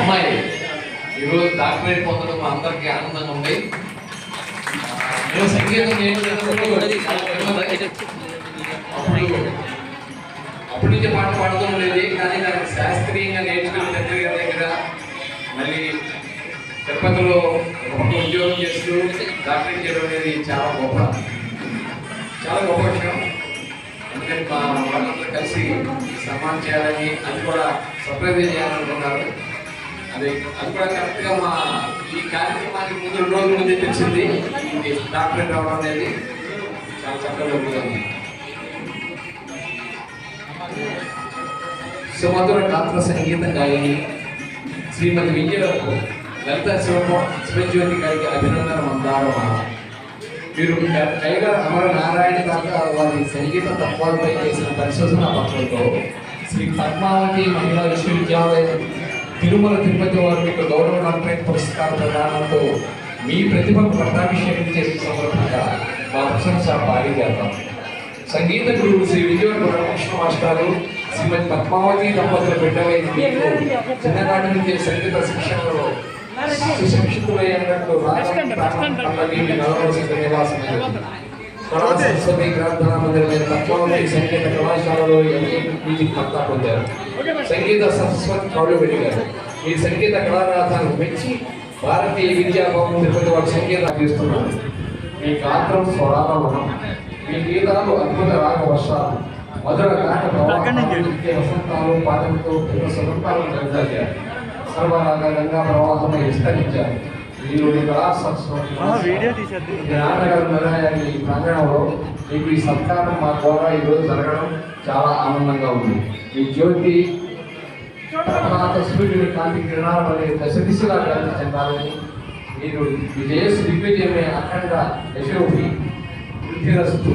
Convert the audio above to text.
అమ్మాయి ఈరోజు డాక్టరేట్ పొందడం మా అందరికీ ఆనందంగా ఉంది. నేను సంగీతం అప్పుడు అప్పటి నుంచి పాట పాడుతూ ఉండేది. కానీ నాకు శాస్త్రీయంగా నేర్చుకున్న తండ్రి గారి దగ్గర మళ్ళీ తిరుపతిలో ఉద్యోగం చేస్తూ డాక్టరేట్ చేయడం అనేది చాలా గొప్ప చాలా గొప్ప విషయం. అందుకని మా వాళ్ళందరూ కలిసి సమానం చేయాలని అది కూడా సర్ప్రైజ్ చేయాలనుకున్నారు. అది అది కూడా కరెక్ట్గా మా ఈ కార్యక్రమానికి ముందు రెండు రోజుల ముందే తెలిసింది. డాక్టరేట్ రావడం అనేది చాలా చక్కగా జరుగుతుంది సుమధుర గాత్ర సంగీత గాయని శ్రీమతి విజయలకు లలిత శివ శివజ్యోతి గారికి అభినందన మందారమా మీరు కైగా అమర నారాయణ దాకా వారి సంగీత తత్వాలపై చేసిన పరిశోధన పత్రంతో శ్రీ పద్మావతి మహిళా విశ్వవిద్యాలయం తిరుమల తిరుపతి వారు మీకు గౌరవ డాక్టరేట్ పురస్కార ప్రదానంతో మీ ప్రతిభకు పట్టాభిషేకం చేసిన సందర్భంగా మా ప్రశంస భారీ చేద్దాం సంగీత గురువు శ్రీ విజయవాడ రామకృష్ణ మాస్టారు శ్రీమతి పద్మావతి దంపతుల బిడ్డలైన మీకు చిన్ననాటి నుంచి సంగీత శిక్షణలో సుశిక్షితులైనట్లు రాగం, తాళం, పల్లవి, నవరస నివాసమైనది. సరస్వతి గ్రంథాల మందిరమైన పద్మావతి సంగీత కళాశాలలో మ్యూజిక్ పట్టా పొందారు. సంగీత సరస్వతి కౌలు వెలిగారు ఈ సంగీత కళారాధాన్ని మెచ్చి భారతీయ విద్యాభవన్ తిరుపతి వారి సంగీతం అందిస్తున్నారు మీ గాత్రం స్వరాల వనం. మీ గీతాలు అద్భుత రాగ వర్షాలు మధుర గాన ప్రవాహాలు వసంతాలు పాటలతో ఎన్నో సర్వరాగ గంగా ప్రవాహమై విస్తరించారు మీ కళా జ్ఞానగర్ నిలయాన్ని ఈ ప్రాంగణంలో మీకు ఈ సత్కారం మా ద్వారా ఈరోజు జరగడం చాలా ఆనందంగా ఉంది. ఈ జ్యోతి సూర్యుని కాంతి కిరణాల వలె దశ దిశలా వ్యాప్తి చెందాలని మీరు విజయస్ దిగ్విజయమే అఖండ యశోభి వృద్ధిరస్తు.